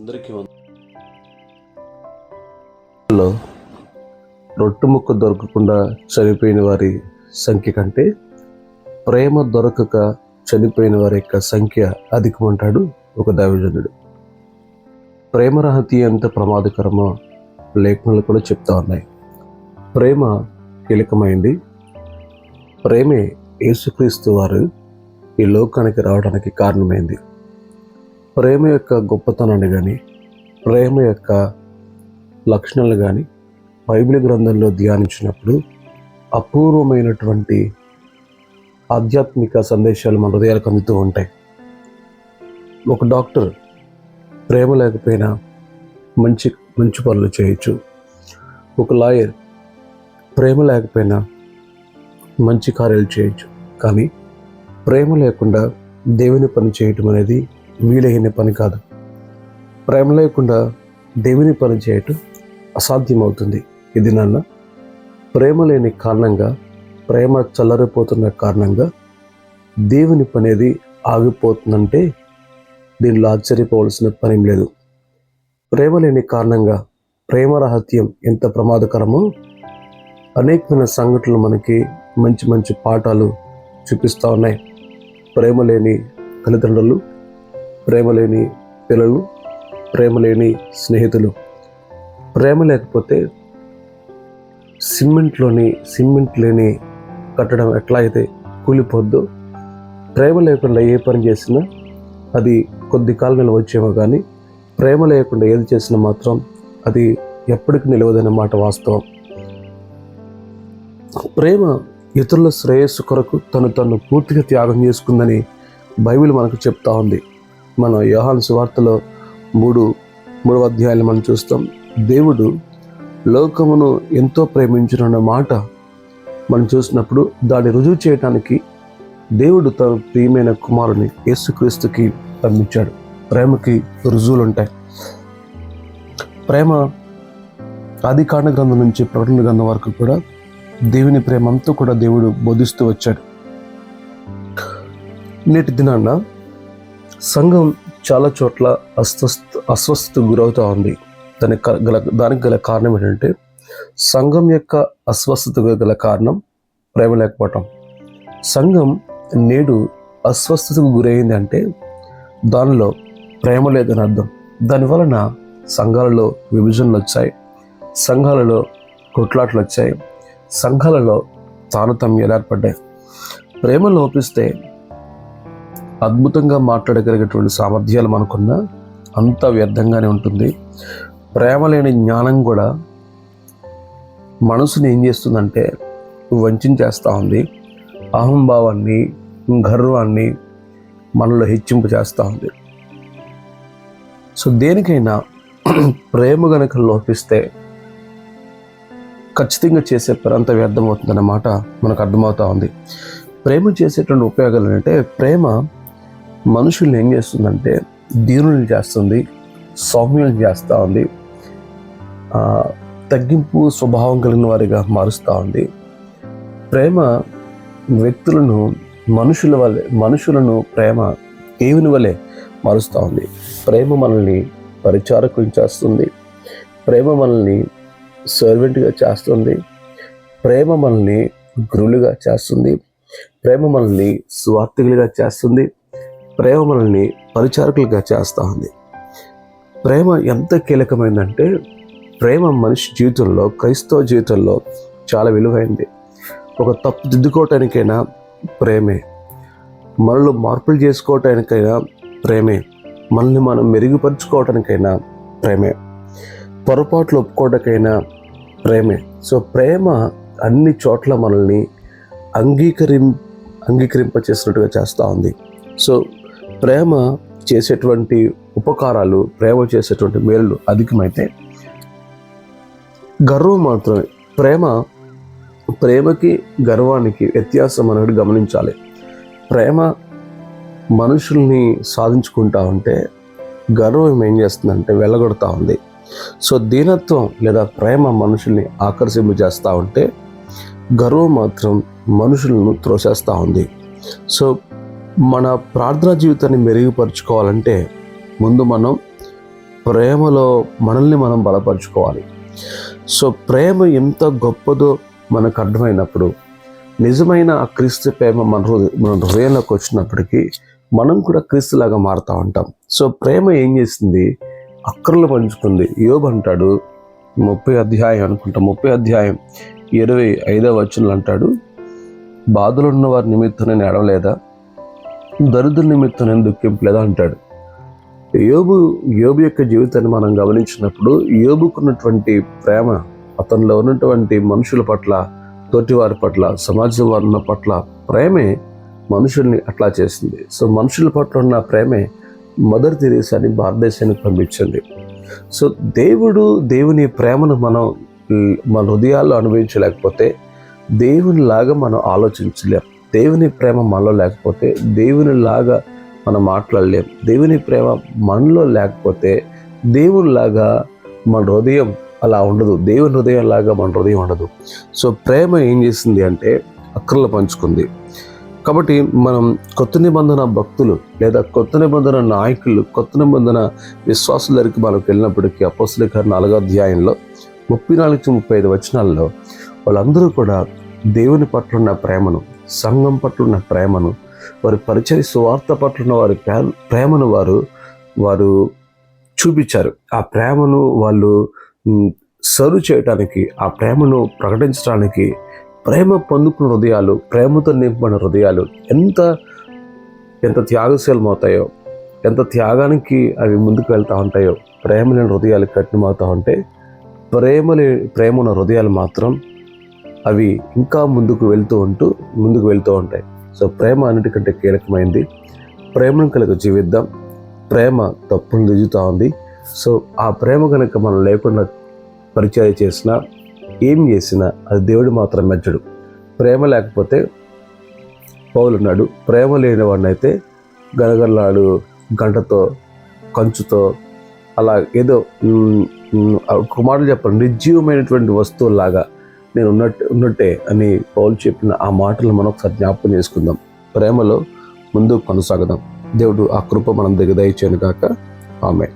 అందరికీ లో రొట్టు ముక్క దొరకకుండా చనిపోయిన వారి సంఖ్య కంటే ప్రేమ దొరకక చనిపోయిన వారి యొక్క సంఖ్య అధికమంటాడు ఒక దైవజనుడు. ప్రేమరహతి ఎంత ప్రమాదకరమో లేఖనాలు కూడా చెప్తా ఉన్నాయి. ప్రేమ కీలకమైంది. ప్రేమే యేసుక్రీస్తు వారు ఈ లోకానికి రావడానికి కారణమైంది. ప్రేమ యొక్క గొప్పతనాన్ని కానీ ప్రేమ యొక్క లక్షణాలు కానీ బైబిల్ గ్రంథంలో ధ్యానించినప్పుడు అపూర్వమైనటువంటి ఆధ్యాత్మిక సందేశాలు మన హృదయాలకు అందుతూ ఉంటాయి. ఒక డాక్టర్ ప్రేమ లేకపోయినా మంచి మంచి పనులు చేయొచ్చు. ఒక లాయర్ ప్రేమ లేకపోయినా మంచి కార్యాలు చేయొచ్చు. కానీ ప్రేమ లేకుండా దేవుని పని చేయటం అనేది వీలైన పని కాదు. ప్రేమ లేకుండా దేవుని పని చేయటం అసాధ్యమవుతుంది. ఇది నాన్న ప్రేమ లేని కారణంగా ప్రేమ చల్లరిపోతున్న కారణంగా దేవుని పనేది ఆగిపోతుందంటే దీనిలో ఆశ్చర్యపోవలసిన పని లేదు. ప్రేమ లేని కారణంగా ప్రేమ రహస్యం ఎంత ప్రమాదకరమో అనేకమైన సంఘటనలు మనకి మంచి మంచి పాఠాలు చూపిస్తూ ఉన్నాయి. ప్రేమ లేని తల్లిదండ్రులు ప్రేమ లేని పిల్లలు ప్రేమ లేని స్నేహితులు. ప్రేమ లేకపోతే సిమెంట్లోని సిమెంట్ లేని కట్టడం ఎట్లా అయితే కూలిపోద్దో ప్రేమ లేకుండా ఏ పని చేసినా అది కొద్ది కాలం నిల్వ వచ్చేమో కానీ ప్రేమ లేకుండా ఏది చేసినా మాత్రం అది ఎప్పటికి నిలవదనే మాట వాస్తవం. ప్రేమ ఇతరుల శ్రేయస్సు కొరకు తను తను పూర్తిగా త్యాగం చేసుకుందని బైబిల్ మనకు చెప్తా ఉంది. మన యోహాను సువార్తలో మూడు మూడవ అధ్యాయాలు మనం చూస్తాం. దేవుడు లోకమును ఎంతో ప్రేమించిన మాట మనం చూసినప్పుడు దాన్ని రుజువు చేయటానికి దేవుడు తన ప్రియమైన కుమారుని యేసుక్రీస్తుకి పంపించాడు. ప్రేమకి రుజువులు ఉంటాయి ప్రేమ ఆది కాండ గ్రంథం నుంచి ప్రకటన గ్రంథం వరకు కూడా దేవుని ప్రేమ అంతా కూడా దేవుడు బోధిస్తూ వచ్చాడు. నేటి దినాన్న సంఘం చాలా చోట్ల అస్వస్థ అస్వస్థతకు గురవుతూ ఉంది. దానికి గల దానికి గల కారణం ఏంటంటే సంఘం యొక్క అస్వస్థతకు గల కారణం ప్రేమ లేకపోవటం. సంఘం నేడు అస్వస్థతకు గురైంది అంటే దానిలో ప్రేమ లేదని అర్థం. దానివలన సంఘాలలో విభజనలు వచ్చాయి. సంఘాలలో కొట్లాట్లు వచ్చాయి. సంఘాలలో తారతమ్యాలు ఏర్పడ్డాయి. ప్రేమ లోపిస్తే అద్భుతంగా మాట్లాడగలిగేటువంటి సామర్థ్యాలు మనకున్న అంత వ్యర్థంగానే ఉంటుంది. ప్రేమ లేని జ్ఞానం కూడా మనసుని ఏం చేస్తుందంటే వంచేస్తూ ఉంది. అహంభావాన్ని గర్వాన్ని మనలో హెచ్చింపు చేస్తూ ఉంది. సో దేనికైనా ప్రేమ గనక లోపిస్తే ఖచ్చితంగా చేసే పని అంత వ్యర్థమవుతుందన్న మనకు అర్థమవుతూ ఉంది. ప్రేమ చేసేటువంటి ఉపయోగాలు ఏంటంటే ప్రేమ మనుషుల్ని ఏం చేస్తుందంటే దీనులు చేస్తుంది సౌమ్యులు చేస్తూ ఉంది. ఆ, తగ్గింపు స్వభావం కలిగిన వారిగా మారుస్తూ ఉంది. ప్రేమ వ్యక్తులను మనుషుల వలె మనుషులను ప్రేమ దేవుని వలె మారుస్తూ ఉంది. ప్రేమ మనల్ని పరిచారకులు చేస్తుంది. ప్రేమ మనల్ని సర్వెంట్గా చేస్తుంది. ప్రేమ మనల్ని గురులుగా చేస్తుంది. ప్రేమ మనల్ని స్వార్థికులుగా చేస్తుంది. ప్రేమ మనల్ని పరిచారకులుగా చేస్తూ ఉంది. ప్రేమ ఎంత కీలకమైందంటే ప్రేమ మనిషి జీవితంలో క్రైస్తవ జీవితంలో చాలా విలువైంది. ఒక తప్పు దిద్దుకోవటానికైనా ప్రేమే. మనలో మార్పులు చేసుకోవటానికైనా ప్రేమే. మనల్ని మనం మెరుగుపరుచుకోవటానికైనా ప్రేమే. పొరపాట్లు ఒప్పుకోవడానికైనా ప్రేమే. సో ప్రేమ అన్ని చోట్ల మనల్ని అంగీకరిం అంగీకరింప చేసినట్టుగా చేస్తూ ఉంది. సో ప్రేమ చేసేటువంటి ఉపకారాలు ప్రేమ చేసేటువంటి మేలు అధికమైతే గర్వం మాత్రమే. ప్రేమ ప్రేమకి గర్వానికి వ్యత్యాసం అనేది గమనించాలి. ప్రేమ మనుషుల్ని సాధించుకుంటా ఉంటే గర్వం ఏం చేస్తుందంటే వెళ్ళగొడతా ఉంది. సో దీనత్వం లేదా ప్రేమ మనుషుల్ని ఆకర్షింప చేస్తూ ఉంటే గర్వం మాత్రం మనుషులను త్రోసేస్తూ ఉంది. సో మన ప్రార్థనా జీవితాన్ని మెరుగుపరుచుకోవాలంటే ముందు మనం ప్రేమలో మనల్ని మనం బలపరుచుకోవాలి. సో ప్రేమ ఎంత గొప్పదో మనకు అర్థమైనప్పుడు నిజమైన ఆ క్రీస్తు ప్రేమ మన హృదయ మన హృదయంలోకి వచ్చినప్పటికీ మనం కూడా క్రీస్తులాగా మారుతూ ఉంటాం. సో ప్రేమ ఏం చేసింది అక్కర్లు పంచుకుంది. యోబు అంటాడు ముప్పై అధ్యాయం అనుకుంటా ముప్పై అధ్యాయం ఇరవై ఐదవ వచనంలో అంటాడు బాధలు ఉన్న వారి నిమిత్తం నేను ఎడవలేదా దరిద్ర నిమిత్తం నేను దుఃఖింపలేదా అంటాడు. యోబు యోబు యొక్క జీవితాన్ని మనం గమనించినప్పుడు యోబుకున్నటువంటి ప్రేమ అతనిలో ఉన్నటువంటి మనుషుల పట్ల తోటివారి పట్ల సమాజం వారి పట్ల ప్రేమే మనుషుల్ని అట్లా చేసింది. సో మనుషుల పట్ల ఉన్న ప్రేమే మదర్ తెరీసాని భారతదేశానికి పంపించింది. సో దేవుడు దేవుని ప్రేమను మనం మన హృదయాల్లో అనుభవించలేకపోతే దేవుని లాగా మనం ఆలోచించలేము దేవుని ప్రేమ మనలో లేకపోతే దేవుని లాగా మనం మాట్లాడలేం. దేవుని ప్రేమ మనలో లేకపోతే దేవునిలాగా మన హృదయం అలా ఉండదు. దేవుని హృదయం లాగా మన హృదయం ఉండదు. సో ప్రేమ ఏం చేసింది అంటే అక్రలు పంచుకుంది. కాబట్టి మనం కొత్త నిబంధన భక్తులు లేదా కొత్త నిబంధన నాయకులు కొత్త నిబంధన విశ్వాసుల దగ్గరికి మనకు వెళ్ళినప్పటికీ అపోసలికర నాలుగో అధ్యాయంలో ముప్పై నాలుగు నుంచి ముప్పై ఐదు వచనాల్లో వాళ్ళందరూ కూడా దేవుని పట్ల ఉన్న ప్రేమను సంఘం పట్ల ఉన్న ప్రేమను వారి పరిచయ సువార్త పట్ల ఉన్న వారి ప్రేమను వారు వారు చూపించారు. ఆ ప్రేమను వాళ్ళు సర్వ్ చేయడానికి ఆ ప్రేమను ప్రకటించడానికి ప్రేమ పొందుకున్న హృదయాలు ప్రేమతో నింపబడిన హృదయాలు ఎంత ఎంత త్యాగశీలమవుతాయో ఎంత త్యాగానికి అవి ముందుకు వెళ్తూ ఉంటాయో ప్రేమ లేని హృదయాలు కఠినమవుతూ ఉంటే ప్రేమ లే ప్రేమ ఉన్న హృదయాలు మాత్రం అవి ఇంకా ముందుకు వెళ్తూ ఉంటూ ముందుకు వెళ్తూ ఉంటాయి. సో ప్రేమ అన్నిటికంటే కీలకమైంది. ప్రేమను కనుక జీవిద్దాం. ప్రేమ తప్పును దిద్దుతూ ఉంది. సో ఆ ప్రేమ కనుక మనం లేకుండా పరిచయం చేసినా ఏం చేసినా అది దేవుడు మాత్రం మెచ్చడు. ప్రేమ లేకపోతే పౌలున్నాడు ప్రేమ లేని వాడినైతే గనగల్లాడు గంటతో కంచుతో అలా ఏదో ఒక మాటలు చెప్పండి నిర్జీవమైనటువంటి వస్తువులాగా నేను ఉన్నట్టు ఉన్నట్టే అని పౌలు చెప్పిన ఆ మాటలు మనం ఒకసారి జ్ఞాపకం చేసుకుందాం. ప్రేమలో ముందు కొనసాగదాం. దేవుడు ఆ కృప మనం దిగదయచేను కాక ఆమె